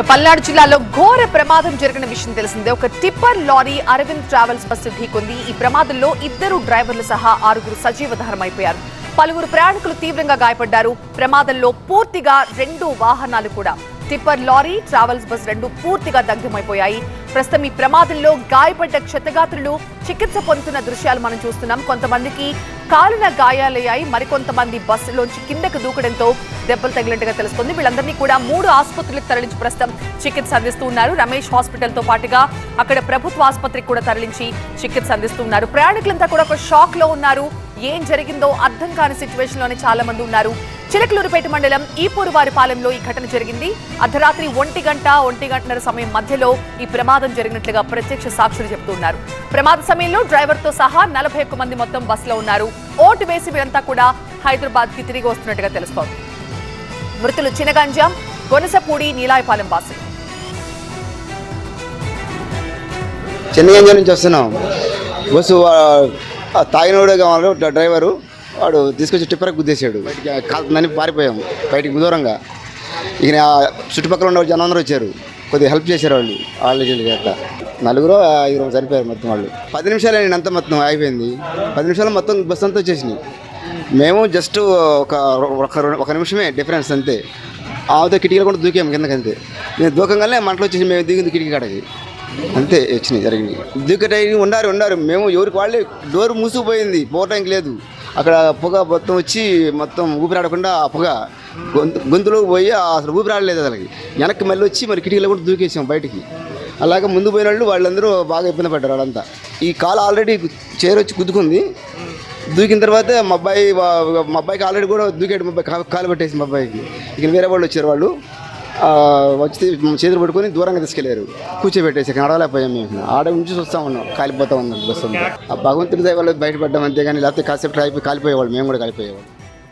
పల్నాడు జిల్లాలో ఘోర ప్రమాదం జరిగిన విషయం తెలిసిందే. ఒక tipper lorry Arvind travels bus ఢీకొంది. ఈ ప్రమాదంలో ఇద్దరు డ్రైవర్లు సహా ఆరుగురు సజీవ దహనమైపోయారు పలువురు ప్రయాణికులు తీవ్రంగా గాయపడ్డారు. ప్రమాదంలో పూర్తిగా రెండు వాహనాలు కూడా. టిప్పర్ లారీ ట్రావెల్స్ బస్ రెండు పూర్తిగా దగ్ధమైపోయాయి. ప్రస్తుతం ఈ ప్రమాదంలో గాయపడ్డ క్షతగాత్రులు చికిత్స పొందుతున్న దృశ్యాలు మనం చూస్తున్నాం. కొంతమందికి కాలున గాయాలయ్యాయి. మరికొంతమంది బస్సులోంచి కిందకు దూకడంతో దెబ్బలు తగిలినట్టుగా తెలుస్తుంది. వీళ్ళందరినీ కూడా మూడు ఆసుపత్రులకు తరలించి ప్రస్తుతం చికిత్స అందిస్తూ ఉన్నారు. రమేష్ హాస్పిటల్తో పాటుగా అక్కడ ప్రభుత్వ ఆసుపత్రికి కూడా తరలించి చికిత్స అందిస్తున్నారు ప్రయాణికులంతా కూడా ఒక షాక్లో ఉన్నారు. ఏం జరిగిందో అర్థం కాని సిచ్యువేషన్లోనే చాలా మంది ఉన్నారు. చిలకలూరుపేట మండలం ఈపూరువారిపాలెంలో ఈ ఘటన జరిగింది. అర్ధరాత్రి ఒంటి గంట ఒంటి గంటన్నర సమయం మధ్యలో ఈ ప్రమాదం జరిగినట్లుగా ప్రత్యక్ష సాక్షులు చెబుతున్నారు. ప్రమాద సమయంలో డ్రైవర్తో సహా నలభై ఒక్క మంది మొత్తం బస్సులో ఉన్నారు. ఓటు వేసి వీరంతా కూడా హైదరాబాద్కి తిరిగి వస్తున్నట్టుగా తెలుస్తోంది. మృతులు చినగంజాం గొనసపూడి నీలాయపాలెం వాసులు. చిన్నగంజం నుంచి వస్తున్నాం. బస్సు తాగినోడే కావాలి డ్రైవరు. వాడు తీసుకొచ్చి టిప్పరకు గుద్దేశాడు. బయటికి పారిపోయాం. బయటికి దూరంగా. ఇక ఆ చుట్టుపక్కల ఉన్న జనం అందరూ వచ్చారు. కొద్దిగా హెల్ప్ చేశారు వాళ్ళు. వాళ్ళు వీళ్ళు అట్లా. నలుగురు ఐదుగురు చనిపోయారు మొత్తం వాళ్ళు. పది నిమిషాలు నేను అంతా మొత్తం అయిపోయింది పది నిమిషాలు మొత్తం బస్సు అంతా వచ్చేసినాయి. మేము జస్ట్ ఒక ఒక ఒక నిమిషమే డిఫరెన్స్ అంతే. ఆమెతో కిటికీలు కూడా దూకాము కిందకి అంతే నేను దూకంగానే మంటలు వచ్చేసి మేము దిగింది కిటికీ కాడకి. అంతే వచ్చినాయి జరిగినాయి. దిగ్గట ఉన్నారు ఉన్నారు మేము ఎవరికి వాళ్ళే డోర్ మూసుకుపోయింది. పోవటానికి లేదు. అక్కడ పొగ మొత్తం వచ్చి మొత్తం ఊపిరాడకుండా ఆ పొగ గొంతు గొంతులోకి పోయి అసలు ఊపిరాడలేదు అసలుకి. వెనక్కి మళ్ళీ వచ్చి మరి కిటికీలో కూడా దూకేసాం బయటికి. అలాగే ముందు పోయిన వాళ్ళు వాళ్ళందరూ బాగా ఇబ్బంది పడ్డారు వాళ్ళంతా. ఈ కాలు ఆల్రెడీ చేరొచ్చి గుద్దుకుంది దూకిన తర్వాత మా అబ్బాయి మా అబ్బాయికి ఆల్రెడీ కూడా దూకాడు మా అబ్బాయి కాలు పట్టేసి మా అబ్బాయికి. ఇక వేరే వాళ్ళు వచ్చారు వాళ్ళు. వచ్చి చేతులు పట్టుకొని దూరంగా తీసుకెళ్ళారు. కూర్చోబెట్టేసి ఇక్కడ నడవలేకపోయాం మేము. ఆడ నుంచి చూస్తా ఉన్నాం. కాలిపోతా ఉన్నాం బస్సు ఆ భగవంతుడి దయ వల్ల బయటపడ్డాం అంతేగాని లేకపోతే కాసేపు అయిపోయి కాలిపోయేవాళ్ళు. మేము కూడా కాలిపోయేవాళ్ళు.